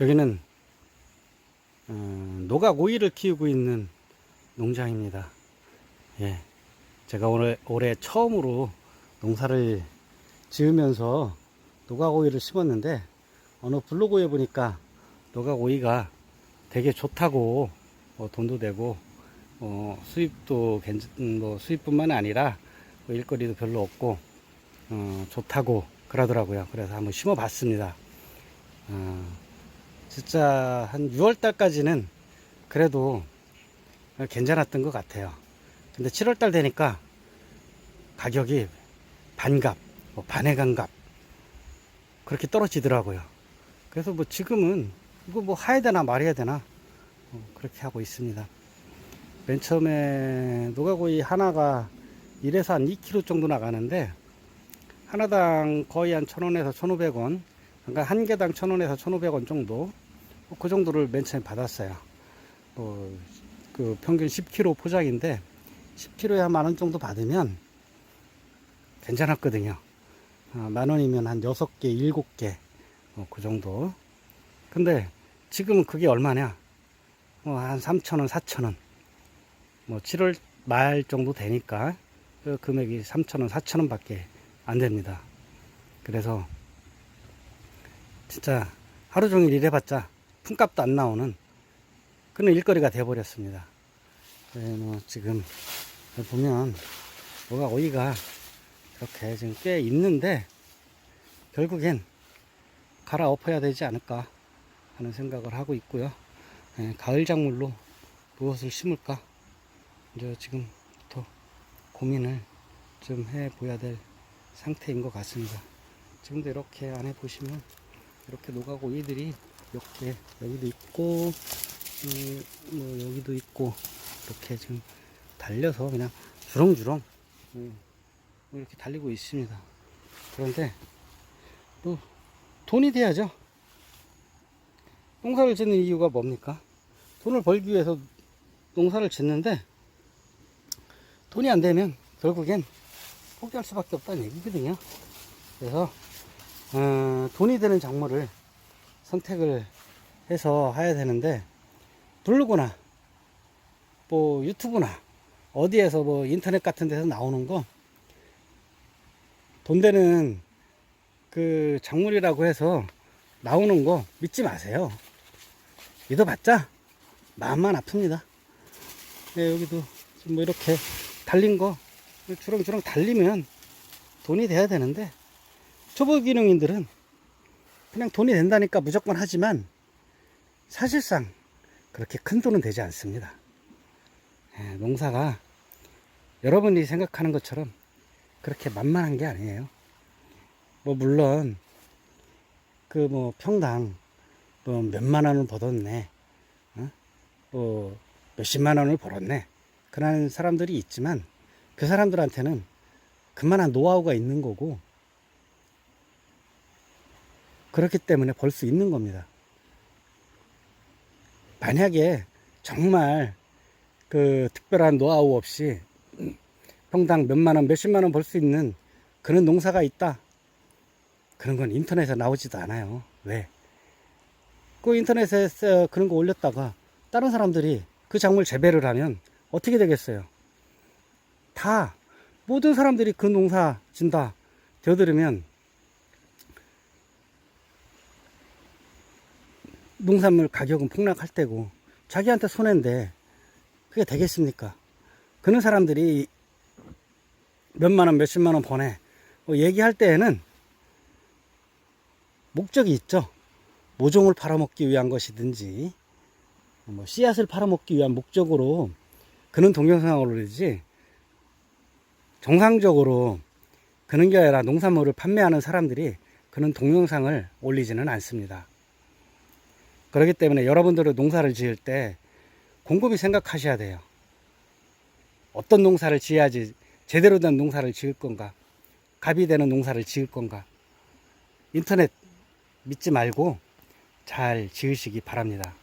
여기는 어, 노각 오이를 키우고 있는 농장입니다. 예, 제가 올해, 올해 처음으로 농사를 지으면서 노각 오이를 심었는데 어느 블로그에 보니까 노각 오이가 되게 좋다고 뭐 돈도 되고 어, 수입도 괜찮, 음, 뭐 수입뿐만 아니라 뭐 일거리도 별로 없고 어, 좋다고 그러더라고요. 그래서 한번 심어봤습니다. 어, 진짜 한 6월 달까지는 그래도 괜찮았던 것 같아요. 근데 7월 달 되니까 가격이 반값, 뭐 반의 감값 그렇게 떨어지더라고요. 그래서 뭐 지금은 이거 뭐 하야 되나 말해야 되나 어, 그렇게 하고 있습니다. 맨 처음에 노가고이 하나가 1에서 한 2kg 정도 나가는데 하나당 거의 한 1,000원에서 1,500원 그러니까 한 개당 1,000원에서 1,500원 정도 뭐 그 정도를 맨 처음에 받았어요. 뭐 그 평균 10kg 포장인데 10kg에 한 만 원 정도 받으면 괜찮았거든요. 아, 만 원이면 한 6개, 7개 뭐그 정도. 근데 지금은 그게 얼마냐? 뭐한 3,000원, 4,000원. 뭐 7월 말 정도 되니까 그 금액이 3,000원, 4,000원 밖에 안 됩니다. 그래서 진짜 하루 종일 일해봤자 품값도 안 나오는 그런 일거리가 돼버렸습니다. 네, 뭐 지금 보면 뭐가 오이가 이렇게 지금 꽤 있는데 결국엔 갈아엎어야 되지 않을까 하는 생각을 하고 있고요. 예, 가을 작물로 무엇을 심을까 이제 지금부터 고민을 좀 해보야 될 상태인 것 같습니다. 지금도 이렇게 안에 보시면 이렇게 노가고 이들이 이렇게 여기도 있고 음, 뭐 여기도 있고 이렇게 지금 달려서 그냥 주렁주렁 음, 이렇게 달리고 있습니다. 그런데 또 돈이 돼야죠. 농사를 짓는 이유가 뭡니까? 돈을 벌기 위해서 농사를 짓는데 돈이 안 되면 결국엔 포기할 수밖에 없다는 얘기거든요. 그래서 어, 돈이 되는 작물을 선택을 해서 해야 되는데 블로그나 뭐 유튜브나 어디에서 뭐 인터넷 같은 데서 나오는 거 돈 되는 그 작물이라고 해서 나오는 거 믿지 마세요. 믿어봤자 마음만 아픕니다. 네, 여기도 뭐 이렇게 달린 거 주렁주렁 달리면 돈이 돼야 되는데 초보 기능인들은 그냥 돈이 된다니까 무조건 하지만 사실상 그렇게 큰 돈은 되지 않습니다. 예, 농사가 여러분이 생각하는 것처럼 그렇게 만만한 게 아니에요. 뭐 물론 그 뭐 평당 뭐 몇만 원을 벌었네, 어? 뭐 몇십만 원을 벌었네 그런 사람들이 있지만 그 사람들한테는 그만한 노하우가 있는 거고 그렇기 때문에 벌 수 있는 겁니다. 만약에 정말 그 특별한 노하우 없이 평당 몇만 원, 몇십만 원 벌 수 있는 그런 농사가 있다. 그런 건 인터넷에 나오지도 않아요. 왜? 그 인터넷에 그런 거 올렸다가 다른 사람들이 그 작물 재배를 하면 어떻게 되겠어요? 다 모든 사람들이 그 농사 진다 되어들으면 농산물 가격은 폭락할 때고 자기한테 손해인데 그게 되겠습니까? 그런 사람들이 몇만 원, 몇십만 원 보내 뭐 얘기할 때에는 목적이 있죠. 모종을 팔아먹기 위한 것이든지 뭐 씨앗을 팔아먹기 위한 목적으로 그런 동영상을 올리지 정상적으로 그런 게 아니라 농산물을 판매하는 사람들이 그런 동영상을 올리지는 않습니다. 그렇기 때문에 여러분들은 농사를 지을 때 곰곰이 생각하셔야 돼요. 어떤 농사를 지어야지 제대로 된 농사를 지을 건가? 갑이 되는 농사를 지을 건가? 인터넷 믿지 말고 잘 지으시기 바랍니다.